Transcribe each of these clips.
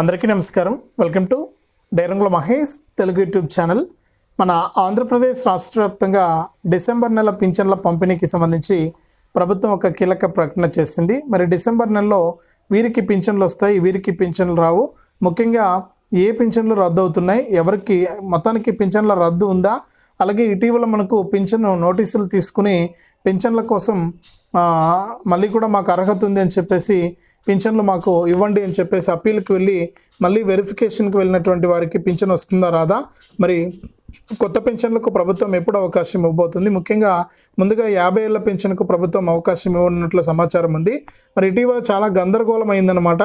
అందరికీ నమస్కారం. Welcome to డైరంగుల మహేష్ తెలుగు యూట్యూబ్ ఛానల్. మన ఆంధ్రప్రదేశ్ రాష్ట్ర వ్యాప్తంగా డిసెంబర్ నెల పింఛన్ల పంపిణీకి సంబంధించి ప్రభుత్వం ఒక కీలక ప్రకటన చేసింది. మరి డిసెంబర్ నెలలో వీరికి పింఛన్లు వస్తాయి వీరికి పింఛన్లు రావు. ముఖ్యంగా ఏ పింఛన్లు రద్దు అవుతున్నాయి ఎవరికి మొత్తానికి పింఛన్ల రద్దు ఉందా? అలాగే ఇటీవల మనకు పింఛను నోటీసులు తీసుకుని పింఛన్ల కోసం మళ్ళీ కూడా మాకు అర్హత ఉంది అని చెప్పేసి పింఛన్లు మాకు ఇవ్వండి అని చెప్పేసి అప్పీల్కి వెళ్ళి మళ్ళీ వెరిఫికేషన్కి వెళ్ళినటువంటి వారికి పింఛన్ వస్తుందా రాదా? మరి కొత్త పెన్షన్లకు ప్రభుత్వం ఎప్పుడు అవకాశం ఇవ్వబోతుంది? ముఖ్యంగా ముందుగా యాభై ఏళ్ళ పెన్షన్కు ప్రభుత్వం అవకాశం ఇవ్వనున్నట్లు సమాచారం ఉంది. మరి ఇటీవల చాలా గందరగోళం అయిందనమాట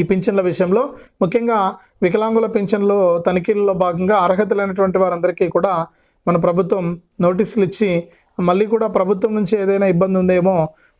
ఈ పింఛన్ల విషయంలో. ముఖ్యంగా వికలాంగుల పింఛన్లు తనిఖీల్లో భాగంగా అర్హత లేనటువంటి వారందరికీ కూడా మన ప్రభుత్వం నోటీసులు ఇచ్చి మళ్ళీ కూడా ప్రభుత్వం నుంచి ఏదైనా ఇబ్బంది ఉందేమో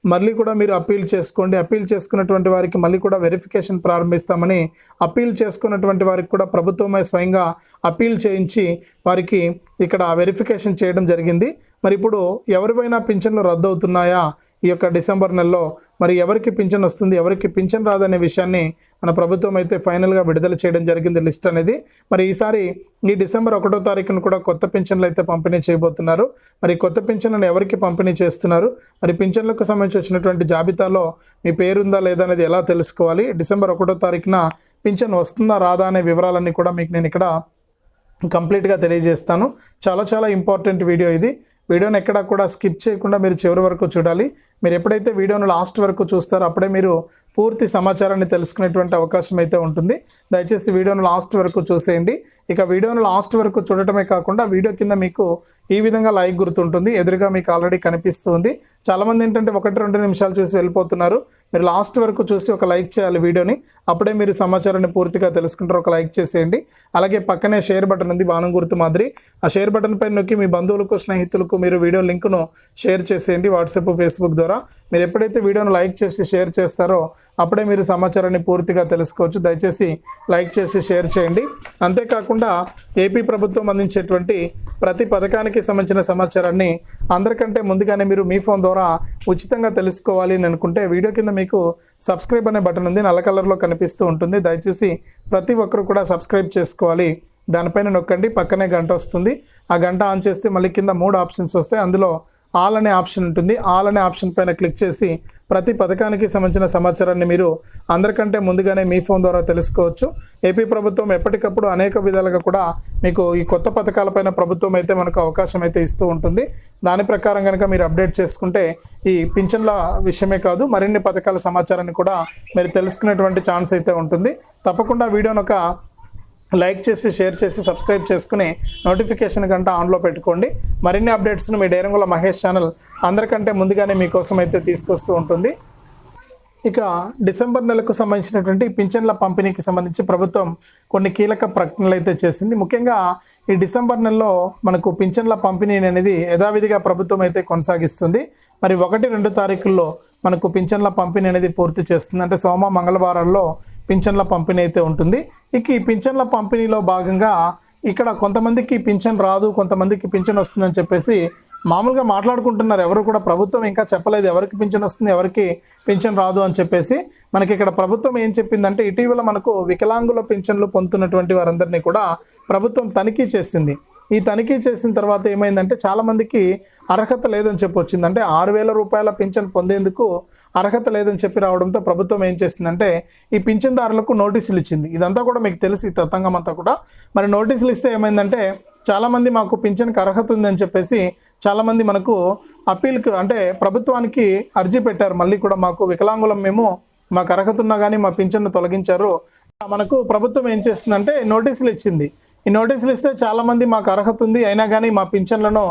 మళ్ళీ కూడా మీరు అప్పీల్ చేసుకోండి. అప్పీల్ చేసుకున్నటువంటి వారికి మళ్ళీ కూడా వెరిఫికేషన్ ప్రారంభిస్తామని అప్పీల్ చేసుకున్నటువంటి వారికి కూడా ప్రభుత్వమే స్వయంగా అప్పీల్ చేయించి వారికి ఇక్కడ వెరిఫికేషన్ చేయడం జరిగింది. మరి ఇప్పుడు ఎవరిపైనా పింఛన్లు రద్దు అవుతున్నాయా ఈ యొక్క డిసెంబర్ నెలలో? మరి ఎవరికి పింఛన్ వస్తుంది ఎవరికి పింఛన్ రాదనే విషయాన్ని మన ప్రభుత్వం అయితే ఫైనల్గా విడుదల చేయడం జరిగింది లిస్ట్ అనేది. మరి ఈసారి ఈ డిసెంబర్ ఒకటో తారీఖున కూడా కొత్త పింఛన్లు అయితే పంపిణీ చేయబోతున్నారు. మరి కొత్త పింఛన్లను ఎవరికి పంపిణీ చేస్తున్నారు? మరి పింఛన్లకు సంబంధించి వచ్చినటువంటి జాబితాలో మీ పేరుందా లేదా అనేది ఎలా తెలుసుకోవాలి? డిసెంబర్ ఒకటో తారీఖున పింఛన్ వస్తుందా రాదా అనే వివరాలన్నీ కూడా మీకు నేను ఇక్కడ కంప్లీట్గా తెలియజేస్తాను. చాలా చాలా ఇంపార్టెంట్ వీడియో ఇది. వీడియోని ఎక్కడ కూడా స్కిప్ చేయకుండా మీరు చివరి వరకు చూడాలి. మీరు ఎప్పుడైతే వీడియోను లాస్ట్ వరకు చూస్తారో అప్పుడే మీరు పూర్తి సమాచారాన్ని తెలుసుకునేటువంటి అవకాశం అయితే ఉంటుంది. దయచేసి వీడియోను లాస్ట్ వరకు చూసేయండి. ఇక వీడియోను లాస్ట్ వరకు చూడటమే కాకుండా వీడియో కింద మీకు ఈ విధంగా లైక్ గుర్తుంటుంది. ఎదురుగా మీకు ఆల్రెడీ కనిపిస్తుంది. చాలామంది ఏంటంటే ఒకటి రెండు నిమిషాలు చూసి వెళ్ళిపోతున్నారు. మీరు లాస్ట్ వరకు చూసి ఒక లైక్ చేయాలి వీడియోని. అప్పుడే మీరు సమాచారాన్ని పూర్తిగా తెలుసుకుంటారు ఒక లైక్ చేసేయండి. అలాగే పక్కనే షేర్ బటన్ ఉంది బాణం గుర్తు మాదిరి. ఆ షేర్ బటన్ పైన నొక్కి మీ బంధువులకు స్నేహితులకు మీరు వీడియో లింకును షేర్ చేసేయండి వాట్సాప్ ఫేస్బుక్ ద్వారా. మీరు ఎప్పుడైతే వీడియోను లైక్ చేసి షేర్ చేస్తారో అప్పుడే మీరు సమాచారాన్ని పూర్తిగా తెలుసుకోవచ్చు. దయచేసి లైక్ చేసి షేర్ చేయండి. అంతేకాకుండా ఏపీ ప్రభుత్వం అందించేటువంటి ప్రతి పథకానికి సంబంధించిన సమాచారాన్ని అందరికంటే ముందుగానే మీరు మీ ఫోన్ ద్వారా ఉచితంగా తెలుసుకోవాలి అని అనుకుంటే వీడియో కింద మీకు సబ్స్క్రైబ్ అనే బటన్ ఉంది. నల్ల కలర్లో కనిపిస్తూ ఉంటుంది. దయచేసి ప్రతి ఒక్కరు కూడా సబ్స్క్రైబ్ చేసుకోవాలి. దానిపైన నొక్కండి. పక్కనే గంట వస్తుంది. ఆ గంట ఆన్ చేస్తే మళ్ళీ కింద మూడు ఆప్షన్స్ వస్తాయి. అందులో ఆల్ అనే ఆప్షన్ ఉంటుంది. ఆల్ అనే ఆప్షన్ పైన క్లిక్ చేసి ప్రతి పథకానికి సంబంధించిన సమాచారాన్ని మీరు అందరికంటే ముందుగానే మీ ఫోన్ ద్వారా తెలుసుకోవచ్చు. ఏపీ ప్రభుత్వం ఎప్పటికప్పుడు అనేక విధాలుగా కూడా మీకు ఈ కొత్త పథకాలపైన ప్రభుత్వం అయితే మనకు అవకాశం అయితే ఇస్తూ ఉంటుంది. దాని ప్రకారం కనుక మీరు అప్డేట్ చేసుకుంటే ఈ పింఛన్ల విషయమే కాదు మరిన్ని పథకాల సమాచారాన్ని కూడా మీరు తెలుసుకునేటువంటి ఛాన్స్ అయితే ఉంటుంది. తప్పకుండా వీడియోను ఒక లైక్ చేసి షేర్ చేసి సబ్స్క్రైబ్ చేసుకుని నోటిఫికేషన్ గంట ఆన్లో పెట్టుకోండి. మరిన్ని అప్డేట్స్ను మీ డేరంగుల మహేష్ ఛానల్ అందరికంటే ముందుగానే మీకోసం అయితే తీసుకొస్తూ ఉంటుంది. ఇక డిసెంబర్ నెలకు సంబంధించినటువంటి పింఛన్ల పంపిణీకి సంబంధించి ప్రభుత్వం కొన్ని కీలక ప్రకటనలు అయితే చేసింది. ముఖ్యంగా ఈ డిసెంబర్ నెలలో మనకు పింఛన్ల పంపిణీ అనేది యథావిధిగా ప్రభుత్వం అయితే కొనసాగిస్తుంది. మరి ఒకటి రెండు తారీఖుల్లో మనకు పింఛన్ల పంపిణీ అనేది పూర్తి చేస్తుంది. అంటే సోమ మంగళవారాల్లో పింఛన్ల పంపిణీ అయితే ఉంటుంది. ఇక ఈ పింఛన్ల పంపిణీలో భాగంగా ఇక్కడ కొంతమందికి పింఛన్ రాదు కొంతమందికి పింఛన్ వస్తుందని చెప్పేసి మామూలుగా మాట్లాడుకుంటున్నారు. ఎవరు కూడా ప్రభుత్వం ఇంకా చెప్పలేదు ఎవరికి పింఛన్ వస్తుంది ఎవరికి పింఛన్ రాదు అని చెప్పేసి. మనకి ఇక్కడ ప్రభుత్వం ఏం చెప్పిందంటే ఇటీవల మనకు వికలాంగుల పింఛన్లు పొందుతున్నటువంటి వారందరినీ కూడా ప్రభుత్వం తనిఖీ చేసింది. ఈ తనిఖీ చేసిన తర్వాత ఏమైందంటే చాలామందికి అర్హత లేదని చెప్పి వచ్చింది అంటే ఆరు వేల రూపాయల పింఛన్ పొందేందుకు అర్హత లేదని చెప్పి రావడంతో ప్రభుత్వం ఏం చేసిందంటే ఈ పింఛన్దారులకు నోటీసులు ఇచ్చింది. ఇదంతా కూడా మీకు తెలుసు ఈ తతంగం అంతా కూడా. మరి నోటీసులు ఇస్తే ఏమైందంటే చాలామంది మాకు పింఛన్కి అర్హత ఉందని చెప్పేసి చాలామంది మనకు అప్పీల్కి అంటే ప్రభుత్వానికి అర్జీ పెట్టారు. మళ్ళీ కూడా మాకు వికలాంగులం మేము మాకు అర్హత ఉన్నా కానీ మా పింఛన్ను తొలగించారు. మనకు ప్రభుత్వం ఏం చేస్తుందంటే నోటీసులు ఇచ్చింది. ఈ నోటీసులు ఇస్తే చాలామంది మాకు అర్హత ఉంది అయినా కానీ మా పింఛన్లను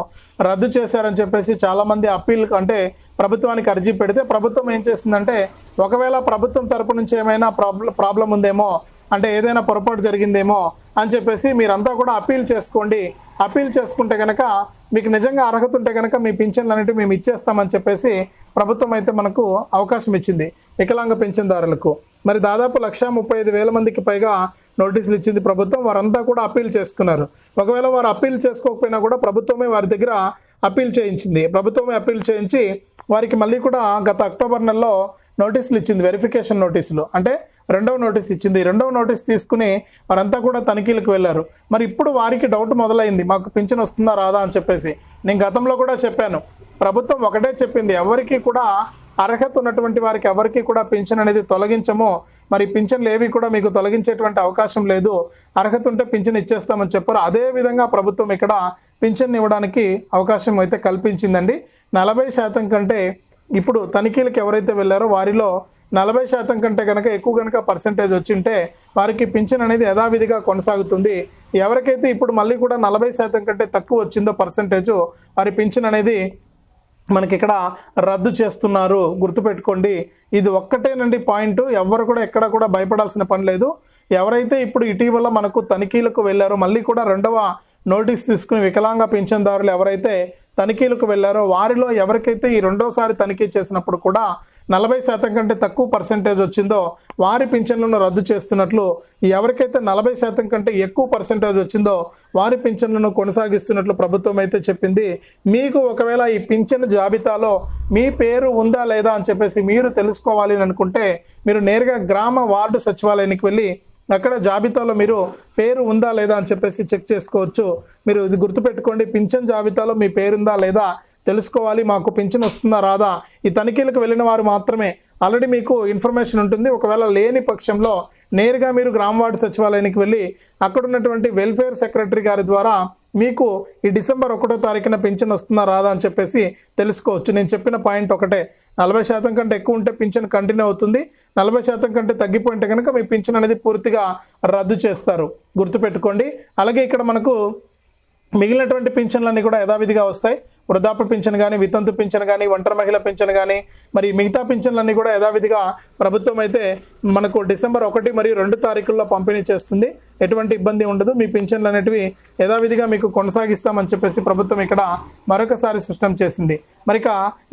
రద్దు చేశారని చెప్పేసి చాలామంది అప్పీల్ అంటే ప్రభుత్వానికి అర్జీ పెడితే ప్రభుత్వం ఏం చేస్తుందంటే ఒకవేళ ప్రభుత్వం తరపు నుంచి ఏమైనా ప్రాబ్లం ప్రాబ్లం ఉందేమో అంటే ఏదైనా పొరపాటు జరిగిందేమో అని చెప్పేసి మీరంతా కూడా అప్పీల్ చేసుకోండి. అప్పీల్ చేసుకుంటే కనుక మీకు నిజంగా అర్హత ఉంటే కనుక మీ పింఛన్లు అనేవి మేము ఇచ్చేస్తామని చెప్పేసి ప్రభుత్వం అయితే మనకు అవకాశం ఇచ్చింది వికలాంగ పింఛన్దారులకు. మరి దాదాపు లక్ష ముప్పై ఐదు వేల మందికి పైగా నోటీసులు ఇచ్చింది ప్రభుత్వం వారంతా కూడా అప్పీల్ చేసుకున్నారు. ఒకవేళ వారు అప్పీల్ చేసుకోకపోయినా కూడా ప్రభుత్వమే వారి దగ్గర అప్పీల్ చేయించింది. ప్రభుత్వమే అప్పీల్ చేయించి వారికి మళ్ళీ కూడా గత అక్టోబర్ నెలలో నోటీసులు ఇచ్చింది వెరిఫికేషన్ నోటీసులు. అంటే రెండవ నోటీస్ ఇచ్చింది. రెండవ నోటీస్ తీసుకుని వారంతా కూడా తనిఖీలకు వెళ్ళారు. మరి ఇప్పుడు వారికి డౌట్ మొదలైంది. మాకు పింఛన్ వస్తుందా రాదా అని చెప్పేసి. నేను గతంలో కూడా చెప్పాను. ప్రభుత్వం ఒకటే చెప్పింది. ఎవరికి కూడా అర్హత ఉన్నటువంటి వారికి ఎవరికి కూడా పింఛన్ అనేది తొలగించము. మరి పింఛన్లు ఏవి కూడా మీకు తొలగించేటువంటి అవకాశం లేదు. అర్హత ఉంటే పింఛన్ ఇచ్చేస్తామని చెప్పారు. అదే విధంగా ప్రభుత్వం ఇక్కడ పింఛన్ ఇవ్వడానికి అవకాశం అయితే కల్పించిందండి. నలభై శాతం కంటే ఇప్పుడు తనిఖీలకు ఎవరైతే వెళ్ళారో వారిలో నలభై శాతం కంటే కనుక ఎక్కువ కనుక పర్సంటేజ్ వచ్చింటే వారికి పింఛన్ అనేది యథావిధిగా కొనసాగుతుంది. ఎవరికైతే ఇప్పుడు మళ్ళీ కూడా నలభై శాతం కంటే తక్కువ వచ్చిందో పర్సంటేజ్ వారి పింఛన్ అనేది మనకి ఇక్కడ రద్దు చేస్తున్నారు. గుర్తుపెట్టుకోండి ఇది ఒక్కటేనండి పాయింట్. ఎవరు కూడా ఎక్కడ కూడా భయపడాల్సిన పని లేదు. ఎవరైతే ఇప్పుడు ఇటీవల మనకు తనిఖీలకు వెళ్ళారో మళ్ళీ కూడా రెండవ నోటీస్ తీసుకుని వికలాంగ పింఛన్దారులు ఎవరైతే తనిఖీలకు వెళ్ళారో వారిలో ఎవరికైతే ఈ రెండోసారి తనిఖీ చేసినప్పుడు కూడా నలభై శాతం కంటే తక్కువ పర్సెంటేజ్ వచ్చిందో వారి పింఛన్లను రద్దు చేస్తున్నట్లు ఎవరికైతే నలభై శాతం కంటే ఎక్కువ పర్సెంటేజ్ వచ్చిందో వారి పింఛన్లను కొనసాగిస్తున్నట్లు ప్రభుత్వం అయితే చెప్పింది. మీకు ఒకవేళ ఈ పింఛన్ జాబితాలో మీ పేరు ఉందా లేదా అని చెప్పేసి మీరు తెలుసుకోవాలి అని అనుకుంటే మీరు నేరుగా గ్రామ వార్డు సచివాలయానికి వెళ్ళి అక్కడ జాబితాలో మీరు పేరు ఉందా లేదా అని చెప్పేసి చెక్ చేసుకోవచ్చు. మీరు ఇది గుర్తుపెట్టుకోండి పింఛన్ జాబితాలో మీ పేరుందా లేదా తెలుసుకోవాలి మాకు పింఛన్ వస్తుందా రాదా? ఈ తనిఖీలకు వెళ్ళిన వారు మాత్రమే. ఆల్రెడీ మీకు ఇన్ఫర్మేషన్ ఉంటుంది. ఒకవేళ లేని పక్షంలో నేరుగా మీరు గ్రామ వార్డు సచివాలయానికి వెళ్ళి అక్కడ ఉన్నటువంటి వెల్ఫేర్ సెక్రటరీ గారి ద్వారా మీకు ఈ డిసెంబర్ ఒకటో తారీఖున పింఛన్ వస్తుందా రాదా అని చెప్పేసి తెలుసుకోవచ్చు. నేను చెప్పిన పాయింట్ ఒకటే. నలభై శాతం కంటే ఎక్కువ ఉంటే పింఛన్ కంటిన్యూ అవుతుంది. నలభై శాతం కంటే తగ్గిపోయింటే కనుక మీ పింఛన్ అనేది పూర్తిగా రద్దు చేస్తారు. గుర్తుపెట్టుకోండి. అలాగే ఇక్కడ మనకు మిగిలినటువంటి పింఛన్లన్నీ కూడా యథావిధిగా వస్తాయి. వృద్ధాప్య పింఛన్ కానీ వితంతు పింఛన్ కానీ ఒంటరి మహిళ పింఛన్ కానీ మరి మిగతా పింఛన్లన్నీ కూడా యథావిధిగా ప్రభుత్వం అయితే మనకు డిసెంబర్ ఒకటి మరియు రెండు తారీఖుల్లో పంపిణీ చేస్తుంది. ఎటువంటి ఇబ్బంది ఉండదు. మీ పింఛన్లు అనేటివి యథావిధిగా మీకు కొనసాగిస్తామని చెప్పేసి ప్రభుత్వం ఇక్కడ మరొకసారి సిస్టమ్ చేసింది. మరిక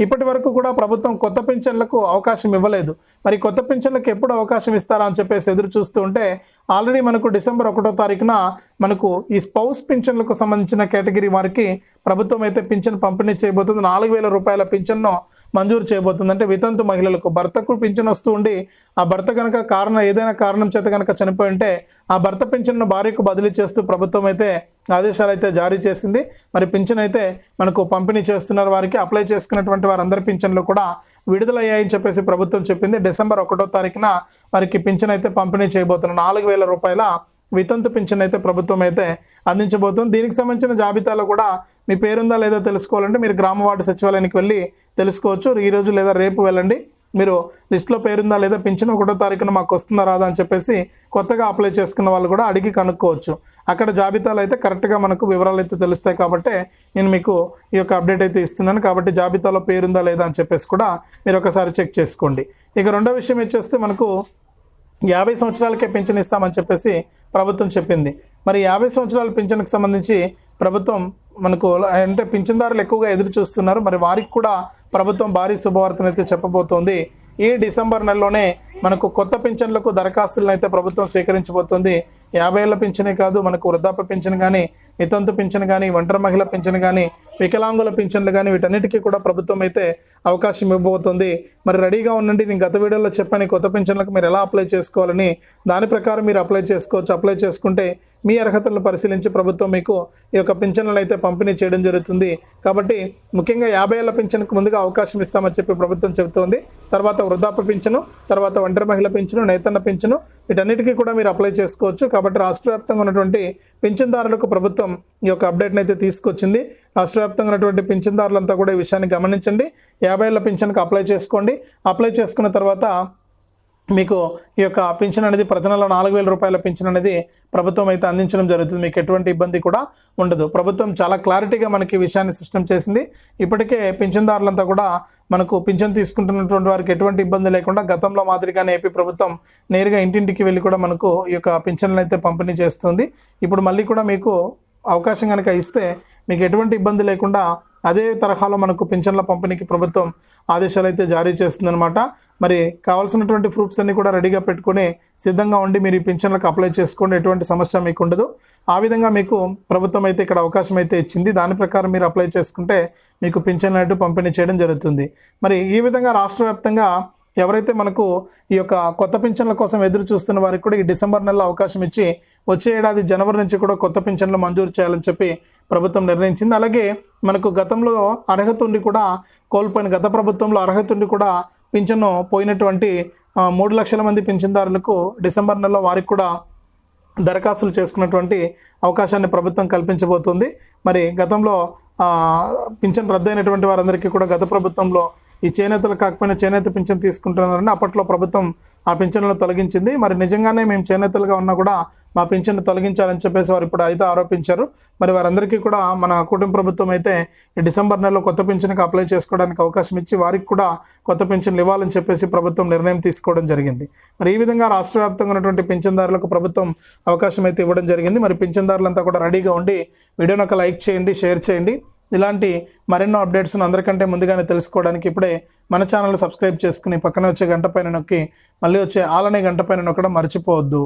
ఇప్పటి వరకు కూడా ప్రభుత్వం కొత్త పింఛన్లకు అవకాశం ఇవ్వలేదు. మరి కొత్త పింఛన్లకు ఎప్పుడు అవకాశం ఇస్తారా అని చెప్పేసి ఎదురు చూస్తూ ఉంటే ఆల్రెడీ మనకు డిసెంబర్ ఒకటో తారీఖున మనకు ఈ స్పౌస్ పింఛన్లకు సంబంధించిన కేటగిరీ వారికి ప్రభుత్వం అయితే పింఛన్ పంపిణీ చేయబోతుంది. నాలుగు వేల రూపాయల పింఛన్ను మంజూరు చేయబోతుంది. అంటే వితంతు మహిళలకు భర్తకు పింఛన్ వస్తూ ఉండి ఆ భర్త కనుక కారణం ఏదైనా కారణం చేత కనుక చనిపోయి ఉంటే ఆ భర్త పింఛన్ను భార్యకు బదిలీ చేస్తూ ప్రభుత్వం అయితే ఆదేశాలు అయితే జారీ చేసింది. మరి పింఛన్ అయితే మనకు పంపిణీ చేస్తున్నారు వారికి. అప్లై చేసుకున్నటువంటి వారందరి పింఛన్లు కూడా విడుదలయ్యాయని చెప్పేసి ప్రభుత్వం చెప్పింది. డిసెంబర్ ఒకటో తారీఖున వారికి పింఛన్ అయితే పంపిణీ చేయబోతున్నారు నాలుగు వేల రూపాయల వితంతు పింఛన్ అయితే ప్రభుత్వం అయితే అందించబోతుంది. దీనికి సంబంధించిన జాబితాలో కూడా మీ పేరుందా లేదా తెలుసుకోవాలంటే మీరు గ్రామ వార్డు సచివాలయానికి వెళ్ళి తెలుసుకోవచ్చు. ఈరోజు లేదా రేపు వెళ్ళండి. మీరు లిస్ట్లో పేరుందా లేదా పింఛన్ ఒకటో తారీఖున మాకు వస్తుందా రాదా అని చెప్పేసి కొత్తగా అప్లై చేసుకున్న వాళ్ళు కూడా అడిగి కనుక్కోవచ్చు. అక్కడ జాబితాలో అయితే కరెక్ట్గా మనకు వివరాలు అయితే తెలుస్తాయి కాబట్టి నేను మీకు ఈ యొక్క అప్డేట్ అయితే ఇస్తున్నాను. కాబట్టి జాబితాలో పేరుందా లేదా అని చెప్పేసి కూడా మీరు ఒకసారి చెక్ చేసుకోండి. ఇక రెండో విషయం వచ్చేస్తే మనకు యాభై సంవత్సరాలకే పింఛన్ ఇస్తామని చెప్పేసి ప్రభుత్వం చెప్పింది. మరి యాభై సంవత్సరాల పింఛన్కి సంబంధించి ప్రభుత్వం మనకు అంటే పింఛన్దారులు ఎక్కువగా ఎదురు చూస్తున్నారు. మరి వారికి కూడా ప్రభుత్వం భారీ శుభవార్తను అయితే చెప్పబోతోంది. ఈ డిసెంబర్ నెలలోనే మనకు కొత్త పింఛన్లకు దరఖాస్తులను అయితే ప్రభుత్వం స్వీకరించబోతోంది. యాభై ఏళ్ళ పింఛనే కాదు మనకు వృద్ధాప్య పింఛన్ కానీ వితంతు పింఛన్ కానీ ఒంటరి మహిళ పింఛన్ కానీ వికలాంగుల పింఛన్లు కానీ వీటన్నిటికీ కూడా ప్రభుత్వం అయితే అవకాశం ఇవ్వబోతుంది. మరి రెడీగా ఉండండి. నేను గత వీడియోలో చెప్పాను కొత్త పింఛన్లకు మీరు ఎలా అప్లై చేసుకోవాలని. దాని ప్రకారం మీరు అప్లై చేసుకోవచ్చు. అప్లై చేసుకుంటే మీ అర్హతలను పరిశీలించి ప్రభుత్వం మీకు ఈ యొక్క పింఛన్లను అయితే పంపిణీ చేయడం జరుగుతుంది. కాబట్టి ముఖ్యంగా యాభై ఏళ్ళ పింఛన్కు ముందుగా అవకాశం ఇస్తామని చెప్పి ప్రభుత్వం చెబుతోంది. తర్వాత వృద్ధాప్య పింఛను తర్వాత ఒంటరి మహిళ పింఛను నేతన్న పింఛను వీటన్నిటికీ కూడా మీరు అప్లై చేసుకోవచ్చు. కాబట్టి రాష్ట్ర వ్యాప్తంగా ఉన్నటువంటి పింఛన్దారులకు ప్రభుత్వం ఈ యొక్క అప్డేట్ని అయితే తీసుకొచ్చింది. రాష్ట్ర వ్యాప్తంగా ఉన్నటువంటి పింఛన్దారులంతా కూడా ఈ విషయాన్ని గమనించండి. యాభై ఏళ్ళ పింఛన్కి అప్లై చేసుకోండి. అప్లై చేసుకున్న తర్వాత మీకు ఈ యొక్క పింఛన్ అనేది ప్రతి నెల నాలుగు వేల రూపాయల పింఛన్ అనేది ప్రభుత్వం అయితే అందించడం జరుగుతుంది. మీకు ఎటువంటి ఇబ్బంది కూడా ఉండదు. ప్రభుత్వం చాలా క్లారిటీగా మనకి విషయాన్ని సిస్టమ్ చేసింది. ఇప్పటికే పింఛన్దారులంతా కూడా మనకు పింఛన్ తీసుకుంటున్నటువంటి వారికి ఎటువంటి ఇబ్బంది లేకుండా గతంలో మాదిరిగానే ఏపీ ప్రభుత్వం నేరుగా ఇంటింటికి వెళ్ళి కూడా మనకు ఈ యొక్క పింఛన్లను అయితే పంపిణీ చేస్తుంది. ఇప్పుడు మళ్ళీ కూడా మీకు అవకాశం కనుక ఇస్తే మీకు ఎటువంటి ఇబ్బంది లేకుండా అదే తరహాలో మనకు పింఛన్ల పంపిణీకి ప్రభుత్వం ఆదేశాలు అయితే జారీ చేస్తుందన్నమాట. మరి కావాల్సినటువంటి ప్రూఫ్స్ అన్ని కూడా రెడీగా పెట్టుకొని సిద్ధంగా ఉండి మీరు ఈ పింఛన్లకు అప్లై చేసుకోండి. ఎటువంటి సమస్య మీకు ఉండదు. ఆ విధంగా మీకు ప్రభుత్వం అయితే ఇక్కడ అవకాశం అయితే ఇచ్చింది. దాని ప్రకారం మీరు అప్లై చేసుకుంటే మీకు పింఛన్లు అనేటు పంపిణీ చేయడం జరుగుతుంది. మరి ఈ విధంగా రాష్ట్ర వ్యాప్తంగా ఎవరైతే మనకు ఈ యొక్క కొత్త పింఛన్ల కోసం ఎదురు చూస్తున్న వారికి కూడా ఈ డిసెంబర్ నెలలో అవకాశం ఇచ్చి వచ్చే ఏడాది జనవరి నుంచి కూడా కొత్త పింఛన్లు మంజూరు చేయాలని చెప్పి ప్రభుత్వం నిర్ణయించింది. అలాగే మనకు గతంలో అర్హత ఉండి కూడా కోల్పోయిన గత ప్రభుత్వంలో అర్హత ఉండి కూడా పింఛను పోయినటువంటి మూడు లక్షల మంది పింఛన్దారులకు డిసెంబర్ నెలలో వారికి కూడా దరఖాస్తులు చేసుకున్నటువంటి అవకాశాన్ని ప్రభుత్వం కల్పించబోతుంది. మరి గతంలో ఆ, పింఛన్ రద్దయినటువంటి వారందరికీ కూడా గత ప్రభుత్వంలో ఈ చేనేతలు కాకపోయినా చేనేత పింఛన్ తీసుకుంటున్నారని అప్పట్లో ప్రభుత్వం ఆ పింఛన్లను తొలగించింది. మరి నిజంగానే మేము చేనేతలుగా ఉన్నా కూడా మా పింఛన్ను తొలగించాలని చెప్పేసి వారు ఇప్పుడు అయితే ఆరోపించారు. మరి వారందరికీ కూడా మన కుటుంబ ప్రభుత్వం అయితే ఈ డిసెంబర్ నెలలో కొత్త పింఛన్కి అప్లై చేసుకోవడానికి అవకాశం ఇచ్చి వారికి కూడా కొత్త పింఛన్లు ఇవ్వాలని చెప్పేసి ప్రభుత్వం నిర్ణయం తీసుకోవడం జరిగింది. మరి ఈ విధంగా రాష్ట్ర వ్యాప్తంగా ఉన్నటువంటి పింఛన్దారులకు ప్రభుత్వం అవకాశం అయితే ఇవ్వడం జరిగింది. మరి పింఛన్దారులంతా కూడా రెడీగా ఉండి వీడియోని ఒక లైక్ చేయండి షేర్ చేయండి. ఇలాంటి మరెన్నో అప్డేట్స్ను అందరికంటే ముందుగానే తెలుసుకోవడానికి ఇప్పుడే మన ఛానల్ సబ్స్క్రైబ్ చేసుకుని పక్కనే వచ్చే గంట పైన నొక్కి మళ్ళీ వచ్చే ఆలనే గంట పైన నొక్కడం మర్చిపోవద్దు.